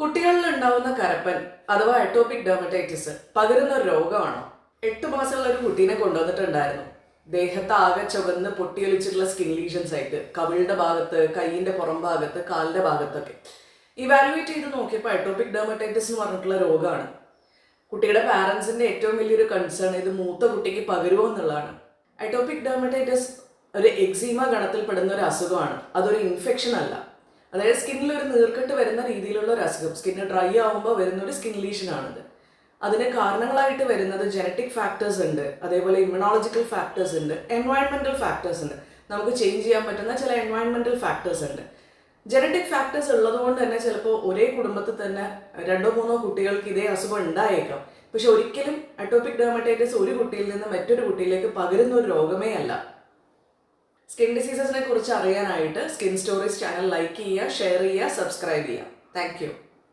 കുട്ടികളിൽ ഉണ്ടാവുന്ന കരപ്പൻ അഥവാ എട്ടോപിക് ഡെർമറ്റൈറ്റിസ് പകരുന്ന ഒരു രോഗമാണോ? എട്ട് മാസമുള്ള ഒരു കുട്ടീനെ കൊണ്ടുവന്നിട്ടുണ്ടായിരുന്നു. ദേഹത്ത് ആകെ ചുവന്ന് പൊട്ടിയൊലിച്ചിട്ടുള്ള സ്കിൻ ലീഷൻസ് ആയിട്ട് കവിളുടെ ഭാഗത്ത് കൈയിന്റെ പുറം ഭാഗത്ത് കാലിന്റെ ഭാഗത്തൊക്കെ. ഇവാലുവേറ്റ് ചെയ്ത് നോക്കിയപ്പോൾ എട്ടോപിക് ഡെർമറ്റൈറ്റിസ് എന്ന് പറഞ്ഞിട്ടുള്ള രോഗമാണ്. കുട്ടിയുടെ പാരൻസിന്റെ ഏറ്റവും വലിയൊരു കൺസേൺ ഇത് മൂത്ത കുട്ടിക്ക് പകരുമോ എന്നുള്ളതാണ്. അറ്റോപിക് ഡെർമറ്റൈറ്റിസ് ഒരു എക്സീമ ഗണത്തിൽപ്പെടുന്ന ഒരു അസുഖമാണ്. അതൊരു ഇൻഫെക്ഷൻ അല്ല. അതായത് സ്കിന്നിൽ ഒരു നീർക്കെട്ട് വരുന്ന രീതിയിലുള്ള ഒരു അസുഖം. സ്കിന്ന് ഡ്രൈ ആവുമ്പോൾ വരുന്ന ഒരു സ്കിൻ ലീഷനാണിത് അതിന് കാരണങ്ങളായിട്ട് വരുന്നത് ജനറ്റിക് ഫാക്ടേഴ്സ് ഉണ്ട്. അതേപോലെ ഇമ്യൂണോളജിക്കൽ ഫാക്ടേഴ്സ് ഉണ്ട്. എൻവയൺമെന്റൽ ഫാക്ടേഴ്സ് ഉണ്ട്. നമുക്ക് ചേഞ്ച് ചെയ്യാൻ പറ്റുന്ന ചില എൻവയൺമെന്റൽ ഫാക്ടേഴ്സ് ഉണ്ട്. ജനറ്റിക് ഫാക്ടേഴ്സ് ഉള്ളതുകൊണ്ട് തന്നെ ചിലപ്പോൾ ഒരേ കുടുംബത്തിൽ തന്നെ രണ്ടോ മൂന്നോ കുട്ടികൾക്ക് ഇതേ അസുഖം ഉണ്ടായേക്കാം. പക്ഷെ ഒരിക്കലും അട്ടോപിക് ഡെർമറ്റൈറ്റിസ് ഒരു കുട്ടിയിൽ നിന്ന് മറ്റൊരു കുട്ടിയിലേക്ക് പകരുന്ന ഒരു രോഗമേ അല്ല. സ്കിൻ ഡിസീസസിനെ കുറിച്ച് അറിയാനായിട്ട് സ്കിൻ സ്റ്റോറീസ് ചാനൽ ലൈക്ക് ചെയ്യുക ഷെയർ ചെയ്യുക സബ്സ്ക്രൈബ് ചെയ്യുക. താങ്ക്